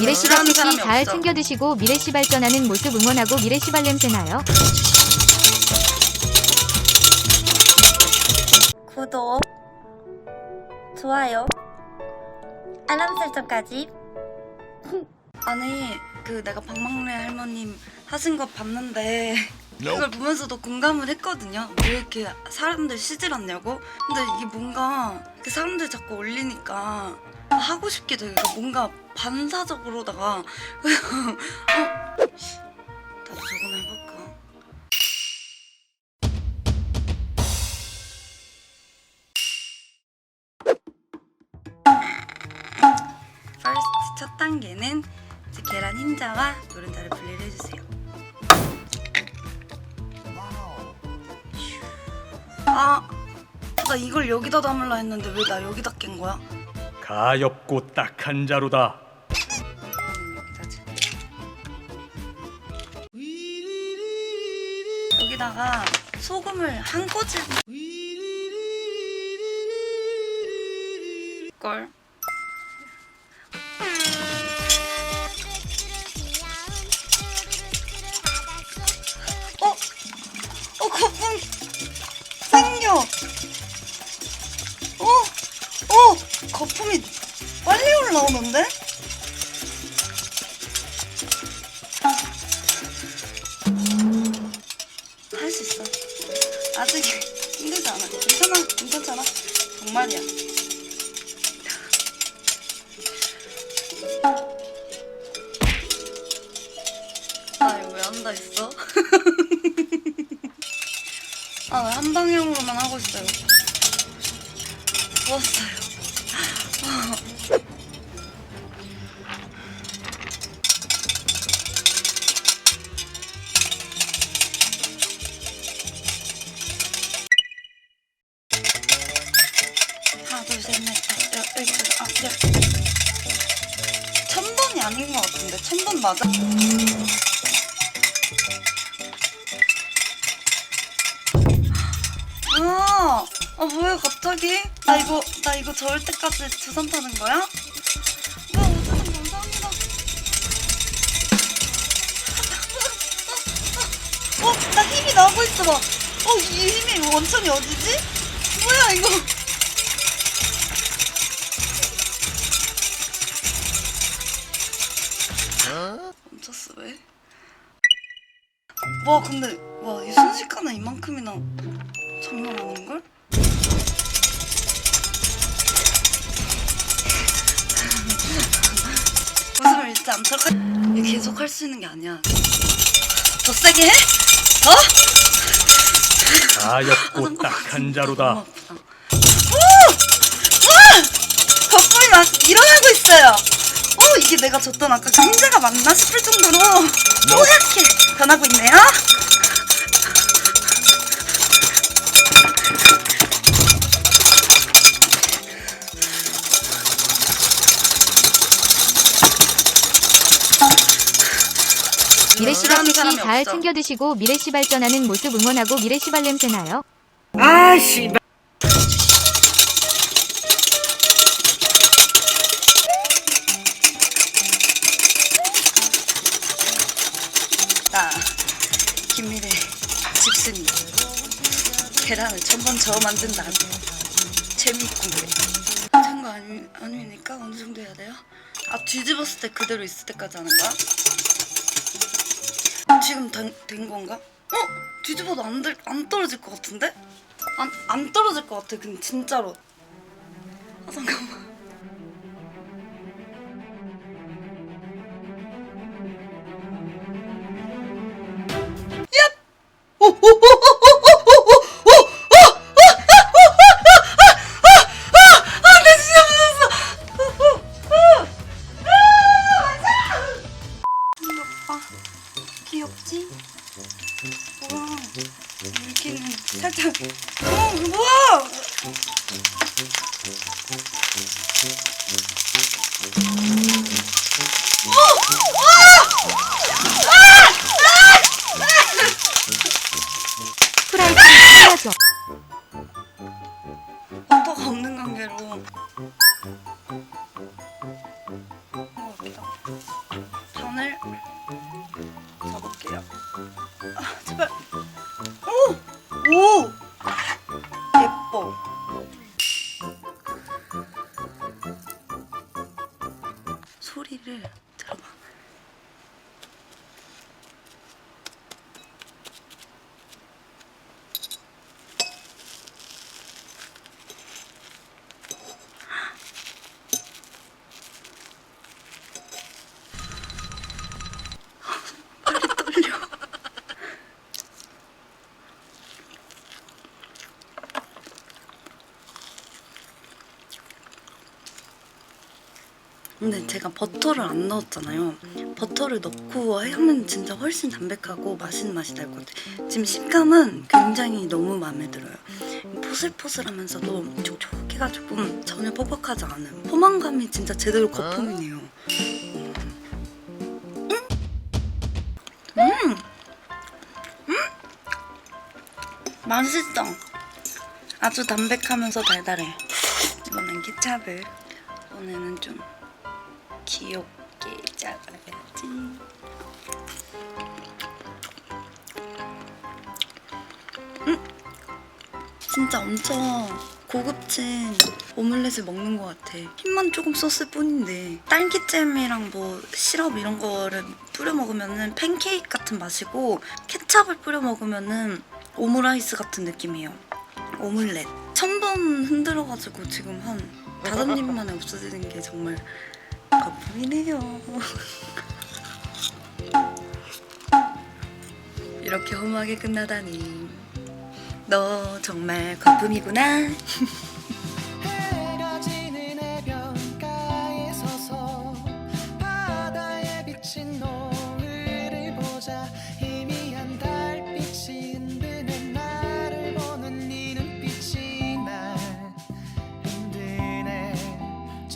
미래씨 사람이 잘. 챙겨 드시고 미래씨 발전하는 모습 응원하고 미래씨 발냄새 나요. 구독, 좋아요, 알람 설정까지. 아니 그 내가 박막래 할머님 하신 거 봤는데 그걸 보면서도 공감을 했거든요. 왜 이렇게 사람들 시들었냐고? 근데 이게 뭔가 그 사람들 자꾸 올리니까 하고 싶기도 해요. 그러니까 뭔가 반사적으로다가 어? 나도 저거나 해볼까? 퍼스트 첫 단계는 이제 계란 흰자와 노른자를 분리를 해주세요. 아, 나 이걸 여기다 담으려 했는데 왜 나 여기다 깬 거야? 가엾고 딱한 자루다. 여기다가 소금을 한 꼬집 걸. 어? 어, 거품 생겨. 어? 어? 거품이 빨리 올라오는데? 할 수 있어. 아직 힘들지 않아. 괜찮아. 괜찮잖아. 정말이야. 아, 이거 왜 한다 했어? 아, 왜 한 방향으로만 하고 있어요? 부었어요. 아닌 것 같은데 천번 맞아? 아, 아 뭐야 갑자기? 나 이거 나 이거 저을 때까지 주선 타는 거야? 와 오주선 감사합니다. 어, 나 힘이 나고 있어 봐. 어, 이 힘이 원천이 어디지? 뭐야 이거? 멈췄어 왜? 와 근데 와이 순식간에 이만큼이나 장난 아닌걸? 웃음을 잃지 않도록 할- 이거 계속 할 수 있는 게 아니야 더 세게 해? 어? 가엾고 딱한 자루다. 오! 와! 거품이 막 일어나고 있어요. 오 이게 내가 줬던 아까 그 흰자가 맞나 싶을 정도로 뽀얗게 변하고 있네요. 미래씨 그런 같이 사람이 잘. 챙겨 드시고 미래씨 발전하는 모습 응원하고 미래씨 발냄새 나요. 나 김미래 집순이 계란을 천번 저어 만든다. 재미있고 그래. 된거 아니, 아니니까 어느 정도 해야 돼요? 아 뒤집었을 때 그대로 있을 때까지 하는 거야? 지금 된, 된 건가? 어? 뒤집어도 안, 들, 안 떨어질 것 같은데? 안, 안 떨어질 것 같아 근데 진짜로 아 잠깐만 아나 소리를 들어봐. 빨리 떨려. 근데 제가 버터를 안 넣었잖아요. 버터를 넣고 하면 진짜 훨씬 담백하고 맛있는 맛이 날 것 같아요. 지금 식감은 굉장히 너무 마음에 들어요. 포슬포슬하면서도 촉촉해가지고 전혀 퍽퍽하지 않은 포만감이 진짜 제대로 거품이네요. 음. 음! 음! 맛있어. 아주 담백하면서 달달해. 이번엔 케찹을 이번에는 좀 귀엽게 작아야지. 음! 진짜 엄청 고급진 오믈렛을 먹는 것 같아. 힘만 조금 썼을 뿐인데 딸기잼이랑 뭐 시럽 이런 거를 뿌려 먹으면은 팬케이크 같은 맛이고 케찹을 뿌려 먹으면은 오므라이스 같은 느낌이에요. 오믈렛. 천 번 흔들어가지고 지금 한 다섯 입 만에 없어지는 게 정말 거품이네요. 이렇게 허무하게 끝나다니. 너 정말 거품이구나.